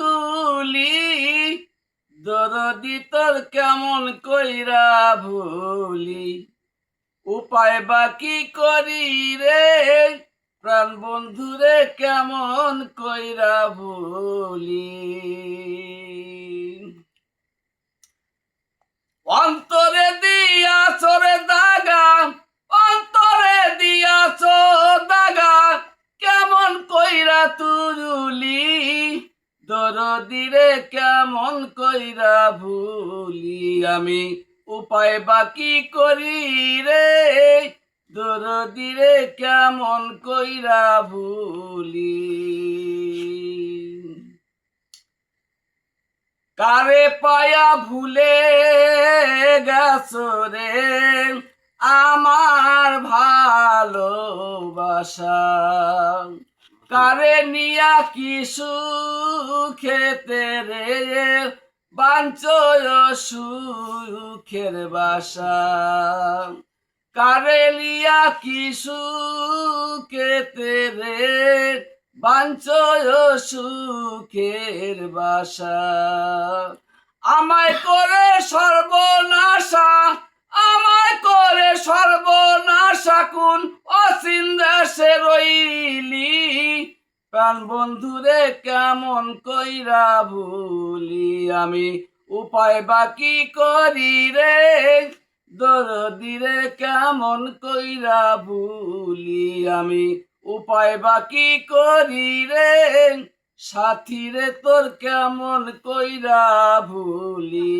তুলি, দরদি তোর কেমন কইরা ভুলি? উপায় বাকি করি রে, প্রাণ বন্ধুরে কেমন কইরা ভুলি? অন্তরে দিয়া সরে দাগা, অন্তরে দিয়াছ দাগা, কেমন কইরা তুরুলি? দরদিরে কেমন কইরা ভুলি আমি? উপায় বাকি করি রে। দরদিরে কেমন কইরা ভুলি? কারে পায়া ভুলে গেছো রে? আমার ভালোবাসা। কারে নিয়া কি সুখেতে রে? বাঞ্চয় সুখের বাসা। কারে লিয়া কি সুখেতে রে? বাঞ্চয় সুখের বাসা। আমায় করে সর্বনাশা, আমায় করে সর্বনাশা কোন অসীম দেশে রইলি। প্রাণ বন্ধুরে কেমন কইরা ভুলি আমি? উপায় বাকি করি রে দরদিরে কেমন কইরা ভুলি আমি? উপায় বাকি করি রে সাথী রে তোর কেমন কইরা ভুলি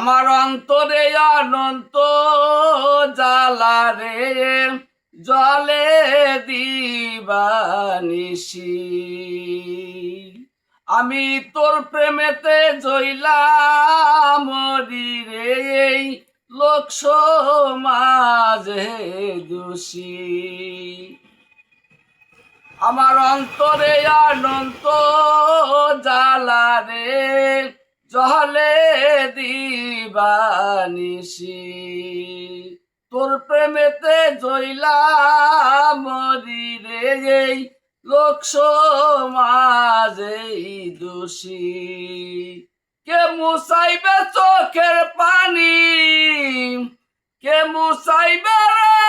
আমার অন্তরে অনন্ত জ্বালা রে, জলে দিবানিসি আমি তোর প্রেমেতে জইলাম মরি রে লোক সমাজে দোষী। আমার অন্তরে অনন্ত জ্বালা রে জলে দিবানিসি তোর প্রেমেতে জইলা মরি রে লোক সমাজে দোষী। কে মুসাইবে চোখের পানি, কে মুসাইবে রে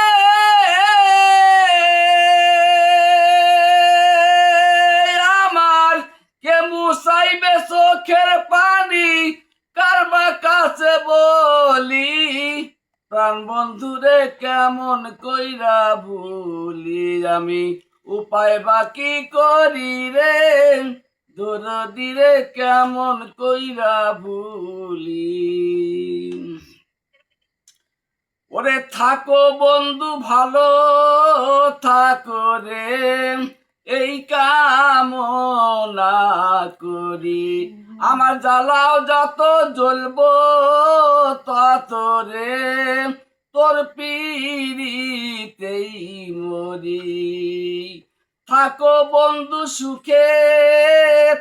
প্রাণ বন্ধুরে কেমন কইরা ভুলি আমি? উপায় বাকি করি রে দরদিরে কেমন কইরা ভুলি? ওরে থাকো বন্ধু, ভালো থাকো রে। এই কামনা করি। আমার জ্বালাও যত জ্বলবো তত রে তোর পিড়িতেই মরি। থাকো বন্ধু সুখে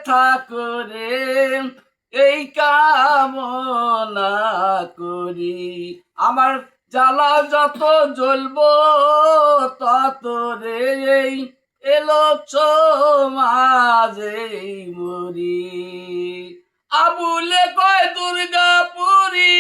থাকো রে, এই কামনা করি। আমার জ্বালা যত জ্বলব তত রে এই এলো মাঝে মরি আবুলে কয় দুর্গাপুরি।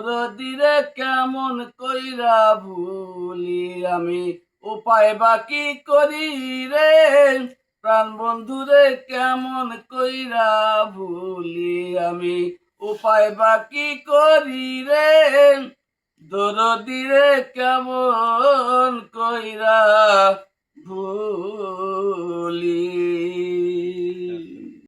দরদিরে কেমন কইরা ভুলি আমি? উপায় বাকি করি রে। প্রাণ বন্ধুরে কেমন কইরা ভুলি আমি? উপায় বাকি করি রে। দরদিরে কেমন কইরা ভুলি